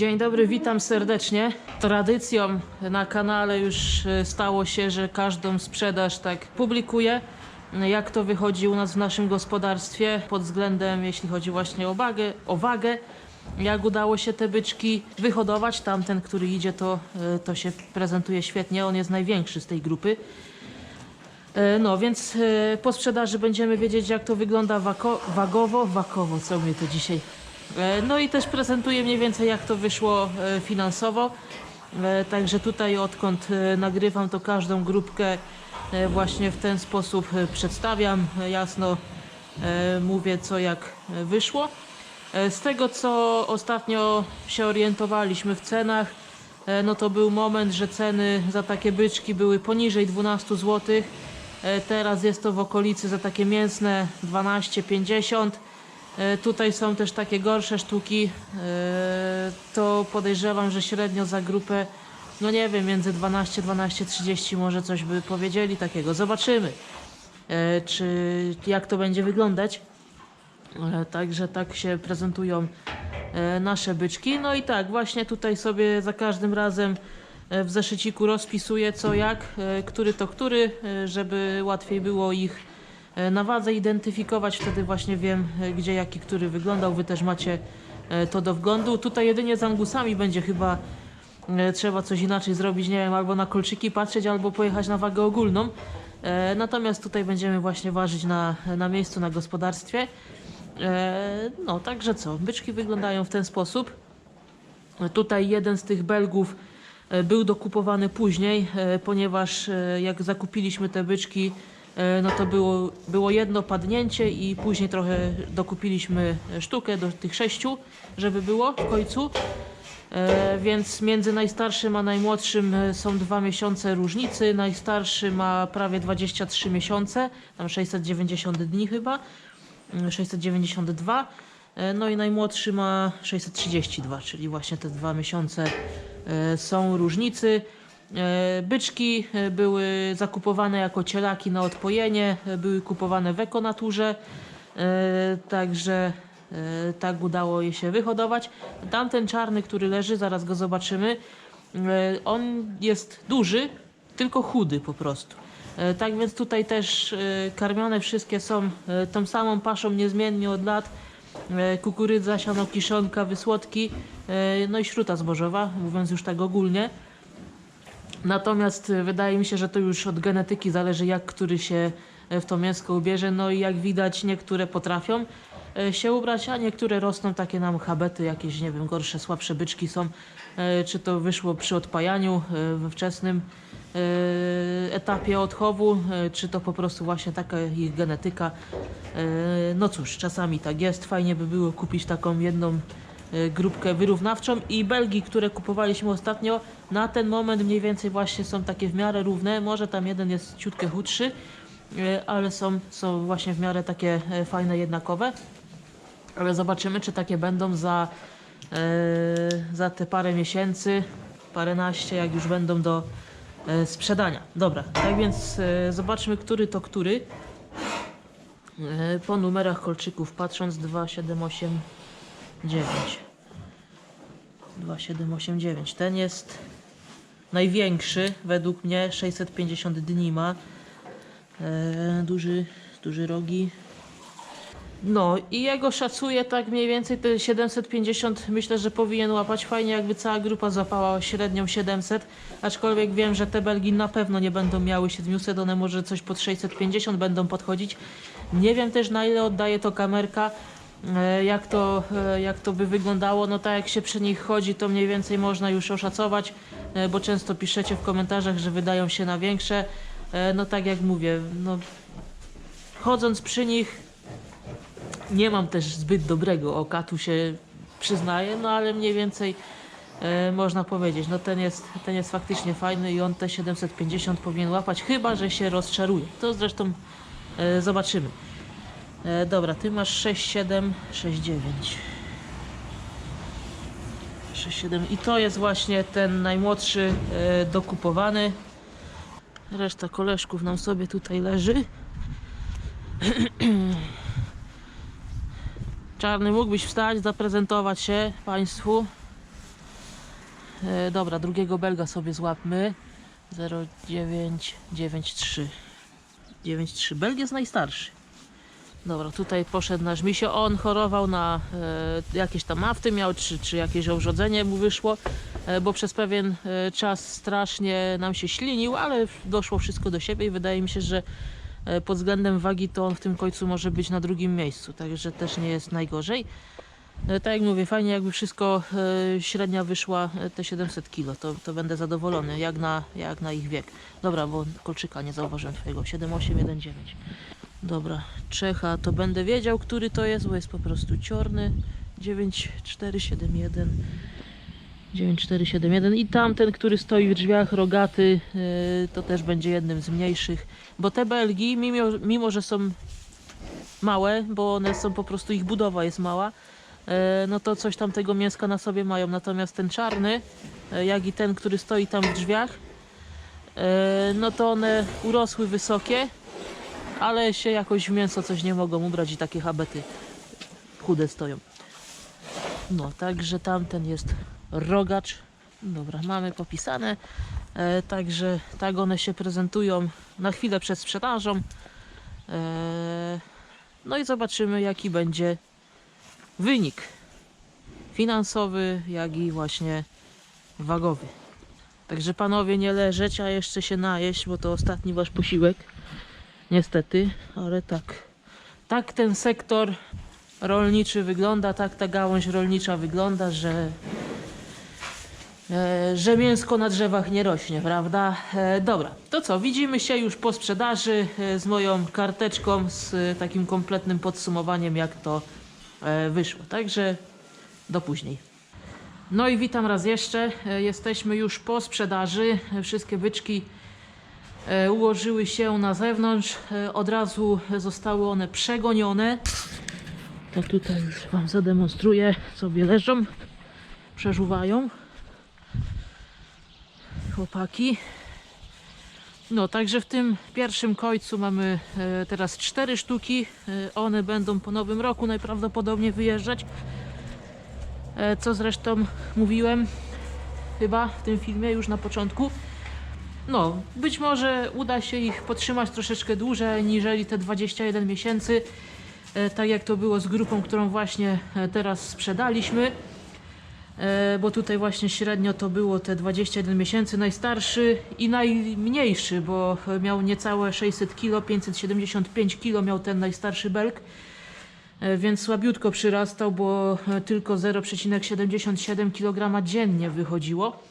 Dzień dobry, witam serdecznie. Tradycją na kanale już e, stało się, że każdą sprzedaż tak publikuję. Jak to wychodzi u nas w naszym gospodarstwie pod względem, jeśli chodzi właśnie o wagę, o wagę jak udało się te byczki wyhodować. Tamten, który idzie, to, e, to się prezentuje świetnie. On jest największy z tej grupy. E, No, więc po sprzedaży będziemy wiedzieć, jak to wygląda wako, wagowo, wakowo, co mnie to dzisiaj. E, No i też prezentuję mniej więcej, jak to wyszło e, finansowo. E, Także tutaj, odkąd nagrywam, to każdą grupkę właśnie w ten sposób przedstawiam. Jasno mówię, co jak wyszło. Z tego, co ostatnio się orientowaliśmy w cenach, no to był moment, że ceny za takie byczki były poniżej 12 zł. Teraz jest to w okolicy za takie mięsne 12,50. E, Tutaj są też takie gorsze sztuki. E, To podejrzewam, że średnio za grupę, no nie wiem, między 12 12,30 może coś by powiedzieli takiego. Zobaczymy, e, czy jak to będzie wyglądać. Także tak się prezentują nasze byczki. No i tak, właśnie tutaj sobie za każdym razem w zeszyciku rozpisuję co jak, który to który, żeby łatwiej było ich na wadze identyfikować. Wtedy właśnie wiem, e, gdzie jaki który wyglądał. Wy też macie e, to do wglądu. Tutaj jedynie z angusami będzie chyba e, trzeba coś inaczej zrobić, nie wiem, albo na kolczyki patrzeć, albo pojechać na wagę ogólną. E, Natomiast tutaj będziemy właśnie ważyć na, na miejscu, na gospodarstwie. E, No, także co? Byczki wyglądają w ten sposób. E, Tutaj jeden z tych belgów e, był dokupowany później, e, ponieważ e, jak zakupiliśmy te byczki, e, no to było, było jedno padnięcie i później trochę dokupiliśmy sztukę do tych sześciu, żeby było w końcu. E, Więc między najstarszym a najmłodszym e, są dwa miesiące różnicy. Najstarszy ma prawie 23 miesiące, tam 690 dni chyba. 692. E, No i najmłodszy ma 632, czyli właśnie te dwa miesiące e, są różnicy. E, Byczki e, były zakupowane jako cielaki na odpojenie, e, były kupowane w ekonaturze, także tak udało je się wyhodować. Tamten czarny, który leży, zaraz go zobaczymy, on jest duży, tylko chudy po prostu. Tak więc tutaj też karmione wszystkie są tą samą paszą niezmiennie od lat. Kukurydza, siano, kiszonka, wysłodki, no i śruta zbożowa, mówiąc już tak ogólnie. Natomiast e, wydaje mi się, że to już od genetyki zależy, jak który się e, w to mięsko ubierze. No i jak widać, niektóre potrafią e, się ubrać, a niektóre rosną takie nam habety, jakieś, nie wiem, gorsze, słabsze byczki są. Czy to wyszło przy odpajaniu we wczesnym etapie odchowu, czy to po prostu właśnie taka ich genetyka. No cóż, czasami tak jest. Fajnie by było kupić taką jedną grupkę wyrównawczą i Belgii, które kupowaliśmy ostatnio, na ten moment mniej więcej właśnie są takie w miarę równe. Może tam jeden jest ciutkę chudszy, e, ale są, są właśnie w miarę takie e, fajne, jednakowe. Ale zobaczymy, czy takie będą za, e, za te parę miesięcy, paręnaście, jak już będą do e, sprzedania. Dobra, tak więc e, zobaczmy, który to który. E, po numerach kolczyków patrząc 2789. 2789. Ten jest największy według mnie, 650 dni ma. E, duży, duży rogi. No i jego szacuję tak mniej więcej te 750 myślę, że powinien łapać fajnie jakby cała grupa złapała średnią 700, aczkolwiek wiem, że te Belgi na pewno nie będą miały 700, one może coś pod 650 będą podchodzić. Nie wiem też na ile oddaje to kamerka, jak to, e, jak to by wyglądało, no tak jak się przy nich chodzi, to mniej więcej można już oszacować, e, bo często piszecie w komentarzach, że wydają się na większe, E, no tak jak mówię, no chodząc przy nich nie mam też zbyt dobrego oka, tu się przyznaję, no ale mniej więcej e, można powiedzieć, no ten jest, ten jest faktycznie fajny i on te 750 powinien łapać, chyba że się rozczaruje. To zresztą e, zobaczymy. E, dobra, ty masz 67, 69. 67 i to jest właśnie ten najmłodszy e, dokupowany. Reszta koleżków nam sobie tutaj leży. Czarny, mógłbyś wstać, zaprezentować się Państwu. E, dobra, drugiego belga sobie złapmy. 0993. 93. Belg jest najstarszy. Dobra, tutaj poszedł nasz misio. On chorował na e, jakieś tam afty miał, czy, czy jakieś obrzodzenie mu wyszło, e, bo przez pewien e, czas strasznie nam się ślinił, ale doszło wszystko do siebie i wydaje mi się, że e, pod względem wagi to on w tym końcu może być na drugim miejscu, także też nie jest najgorzej. E, Tak jak mówię, fajnie jakby wszystko e, średnia wyszła e, te 700 kg, to, to będę zadowolony, jak na, jak na ich wiek. Dobra, bo kolczyka nie zauważyłem twojego, 7819. Dobra, Czecha, to będę wiedział, który to jest, bo jest po prostu ciorny. 9471. 9471 i tamten, który stoi w drzwiach, rogaty, yy, to też będzie jednym z mniejszych, bo te Belgi, mimo, mimo że są małe, bo one są po prostu, ich budowa jest mała, e, no to coś tam tego mięska na sobie mają. Natomiast ten czarny, e, jak i ten, który stoi tam w drzwiach, e, no to one urosły wysokie, ale się jakoś w mięso coś nie mogą ubrać i takie habety chude stoją. No, także tamten jest rogacz. Dobra, mamy popisane. E, także tak one się prezentują na chwilę przed sprzedażą. E, no i zobaczymy, jaki będzie wynik finansowy, jak i właśnie wagowy. Także panowie, nie leżeć, a jeszcze się najeść, bo to ostatni wasz posiłek. Niestety, ale tak. Tak ten sektor rolniczy wygląda, tak ta gałąź rolnicza wygląda, że e, że mięsko na drzewach nie rośnie, prawda? E, dobra, to co, widzimy się już po sprzedaży e, z moją karteczką, z takim kompletnym podsumowaniem, jak to wyszło. Także do później. No i witam raz jeszcze. Jesteśmy już po sprzedaży. Wszystkie byczki ułożyły się na zewnątrz. E, Od razu zostały one przegonione. To tutaj już Wam zademonstruję. Sobie leżą, przeżuwają chłopaki. No, także w tym pierwszym końcu mamy e, teraz cztery sztuki. E, one będą po nowym roku najprawdopodobniej wyjeżdżać. E, co zresztą mówiłem chyba w tym filmie już na początku. No, być może uda się ich podtrzymać troszeczkę dłużej niżeli te 21 miesięcy. E, tak jak to było z grupą, którą właśnie e, teraz sprzedaliśmy. E, bo tutaj właśnie średnio to było te 21 miesięcy. Najstarszy i najmniejszy, bo miał niecałe 600 kg, 575 kg miał ten najstarszy belk. Więc słabiutko przyrastał, bo tylko 0,77 kg dziennie wychodziło.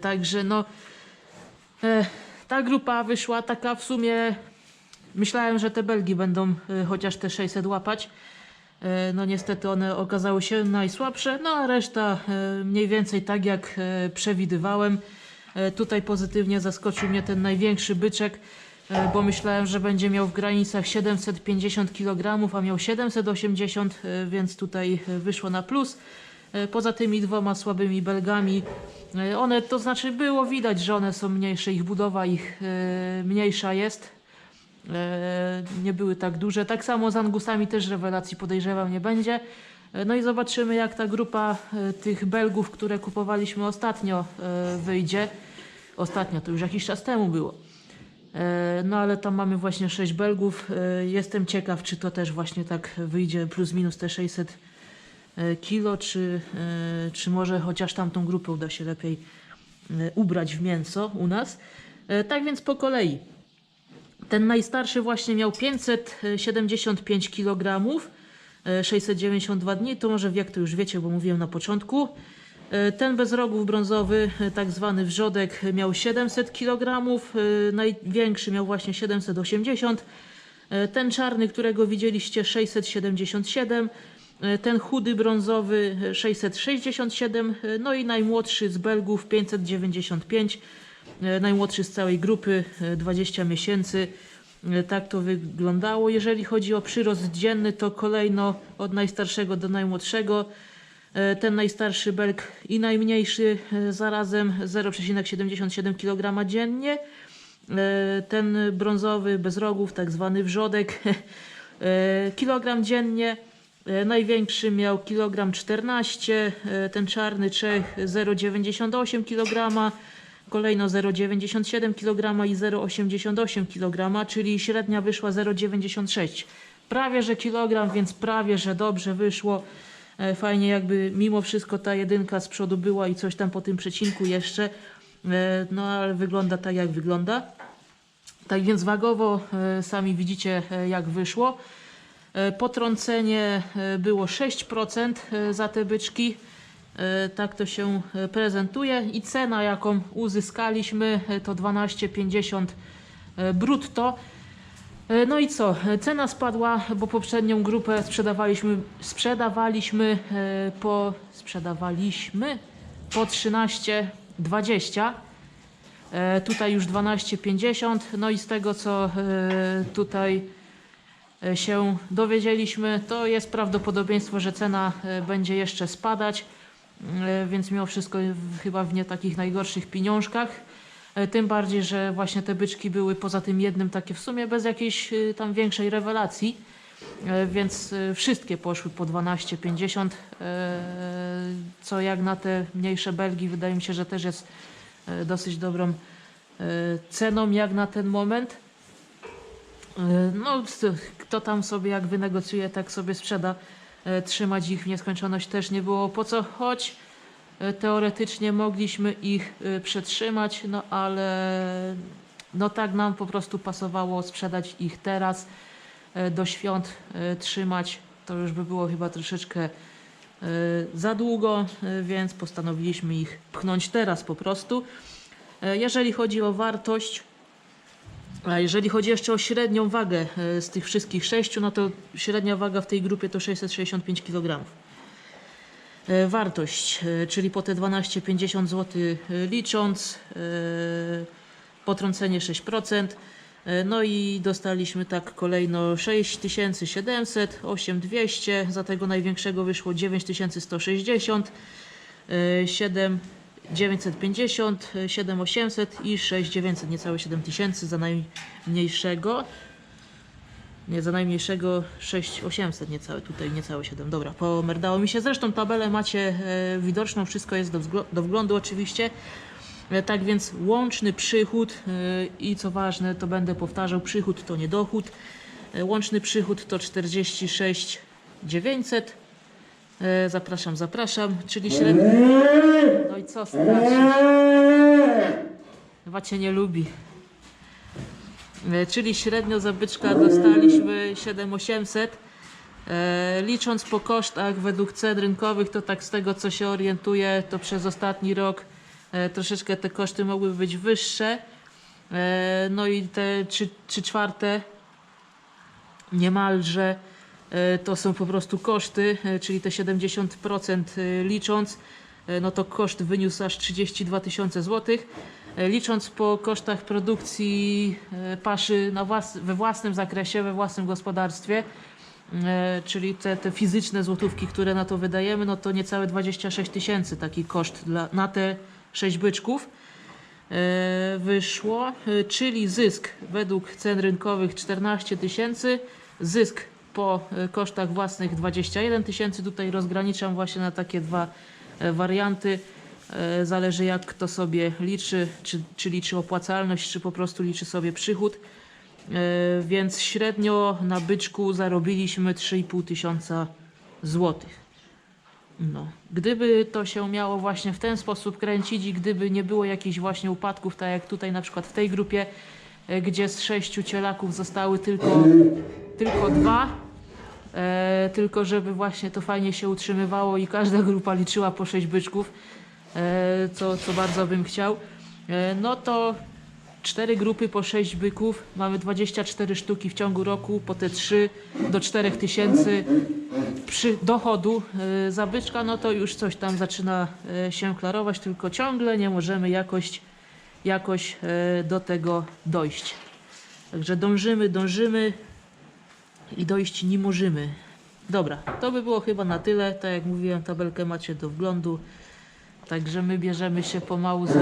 Także no, ta grupa wyszła taka w sumie. Myślałem, że te Belgi będą e, chociaż te 600 łapać. E, No niestety one okazały się najsłabsze, no a reszta e, mniej więcej tak jak e, przewidywałem. E, Tutaj pozytywnie zaskoczył mnie ten największy byczek, e, bo myślałem, że będzie miał w granicach 750 kg, a miał 780, e, więc tutaj e, wyszło na plus. E, Poza tymi dwoma słabymi belgami, e, one to znaczy było widać, że one są mniejsze, ich budowa ich e, mniejsza jest. Nie były tak duże. Tak samo z Angusami też rewelacji podejrzewam nie będzie. No i zobaczymy jak ta grupa tych Belgów, które kupowaliśmy ostatnio wyjdzie. Ostatnio, to już jakiś czas temu było. No ale tam mamy właśnie 6 Belgów. Jestem ciekaw, czy to też właśnie tak wyjdzie plus minus te 600 e, kilo, czy, e, czy może chociaż tamtą grupę uda się lepiej e, ubrać w mięso u nas. E, Tak więc po kolei. Ten najstarszy właśnie miał 575 kg, e, 692 dni, to może wiek to już wiecie, bo mówiłem na początku. E, Ten bez rogów brązowy, e, tak zwany wrzodek, miał 700 kg, e, największy miał właśnie 780. E, Ten czarny, którego widzieliście, 677. E, Ten chudy brązowy e, 667. e, No i najmłodszy z Belgów 595. E, najmłodszy z całej grupy, e, 20 miesięcy. E, Tak to wyglądało. Jeżeli chodzi o przyrost dzienny, to kolejno od najstarszego do najmłodszego. E, Ten najstarszy belk i najmniejszy e, zarazem 0,77 kg dziennie. E, Ten brązowy bez rogów, tak zwany wrzodek, e, kilogram dziennie. E, Największy miał kilogram 14, e, ten czarny Czech 0,98 kg, kolejno 0,97 kg i 0,88 kg, czyli średnia wyszła 0,96. Prawie że kilogram, więc prawie że dobrze wyszło. E, Fajnie jakby mimo wszystko ta jedynka z przodu była i coś tam po tym przecinku jeszcze. No ale wygląda tak jak wygląda. Tak więc wagowo sami widzicie jak wyszło. E, Potrącenie e, było 6% e, za te byczki. Tak to się prezentuje i cena jaką uzyskaliśmy to 12,50 e, brutto. No i co? Cena spadła, bo poprzednią grupę sprzedawaliśmy, sprzedawaliśmy po sprzedawaliśmy po 13,20. E, Tutaj już 12,50. No i z tego co tutaj się dowiedzieliśmy, to jest prawdopodobieństwo, że cena e, będzie jeszcze spadać, e, więc mimo wszystko chyba w nie takich najgorszych pieniążkach. E, Tym bardziej, że właśnie te byczki były poza tym jednym takie w sumie bez jakiejś e, tam większej rewelacji, E, więc e, wszystkie poszły po 12,50, e, co jak na te mniejsze belgi wydaje mi się, że też jest e, dosyć dobrą e, ceną jak na ten moment. E, No, kto tam sobie jak wynegocjuje, tak sobie sprzeda. E, Trzymać ich w nieskończoność też nie było po co, choć e, teoretycznie mogliśmy ich przetrzymać, no ale no tak nam po prostu pasowało sprzedać ich teraz, do świąt trzymać. To już by było chyba troszeczkę za długo, więc postanowiliśmy ich pchnąć teraz po prostu. Jeżeli chodzi o wartość, a jeżeli chodzi jeszcze o średnią wagę e, z tych wszystkich sześciu, no to średnia waga w tej grupie to 665 kg. E, Wartość, e, czyli po te 12,50 zł licząc, potrącenie 6%. e, No i dostaliśmy tak kolejno 6700, 8200, za tego największego wyszło 9160, e, 7 950, 7800 i 6900, niecałe 7000 za najmniejszego. Nie, za najmniejszego 6800, niecałe, tutaj niecałe 7. Dobra, pomerdało mi się. Zresztą tabelę macie e, widoczną, wszystko jest do, do wglądu oczywiście. E, tak więc łączny przychód e, i co ważne, to będę powtarzał, przychód to nie dochód. E, łączny przychód to 46 900. E, zapraszam, zapraszam, czyli średnio... No i co straszysz? Chyba cię nie lubi. E, Czyli średnio za byczka dostaliśmy 7800. E, licząc po kosztach według cen rynkowych, to tak z tego co się orientuję, to przez ostatni rok troszeczkę te koszty mogły być wyższe. No i te 3, 3 czwarte niemalże to są po prostu koszty, e, czyli te 70% e, licząc, e, no to koszt wyniósł aż 32 tysiące złotych. E, Licząc po kosztach produkcji e, paszy na włas we własnym zakresie, we własnym gospodarstwie, e, czyli te, te fizyczne złotówki, które na to wydajemy, no to niecałe 26 tysięcy taki koszt dla, na te 6 byczków e, wyszło, e, czyli zysk według cen rynkowych 14 tysięcy, zysk po e, kosztach własnych 21 tysięcy. Tutaj rozgraniczam właśnie na takie dwa e, warianty. E, Zależy jak kto sobie liczy, czy, czy liczy opłacalność, czy po prostu liczy sobie przychód. Więc średnio na byczku zarobiliśmy 3,5 tysiąca złotych. No. Gdyby to się miało właśnie w ten sposób kręcić i gdyby nie było jakichś właśnie upadków, tak jak tutaj na przykład w tej grupie, gdzie z sześciu cielaków zostały tylko, tylko dwa, tylko żeby właśnie to fajnie się utrzymywało i każda grupa liczyła po sześć byczków, e, co, co bardzo bym chciał, e, no to cztery grupy po sześć byków, mamy 24 sztuki w ciągu roku, po te 3 do 4 tysięcy. Przy dochodu za byczka, no to już coś tam zaczyna się klarować, tylko ciągle nie możemy jakoś, jakoś do tego dojść. Także dążymy, dążymy i dojść nie możemy. Dobra, to by było chyba na tyle. Tak jak mówiłem, tabelkę macie do wglądu. Także my bierzemy się pomału za...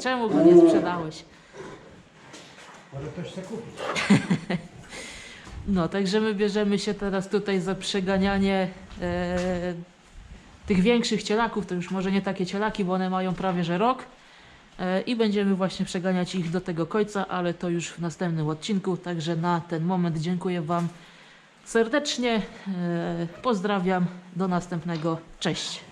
Czemu go nie sprzedałeś? Może ktoś chce kupić. No, także my bierzemy się teraz tutaj za przeganianie e, tych większych cielaków, to już może nie takie cielaki, bo one mają prawie że rok. E, I będziemy właśnie przeganiać ich do tego końca, ale to już w następnym odcinku. Także na ten moment dziękuję Wam serdecznie. E, pozdrawiam. Do następnego. Cześć.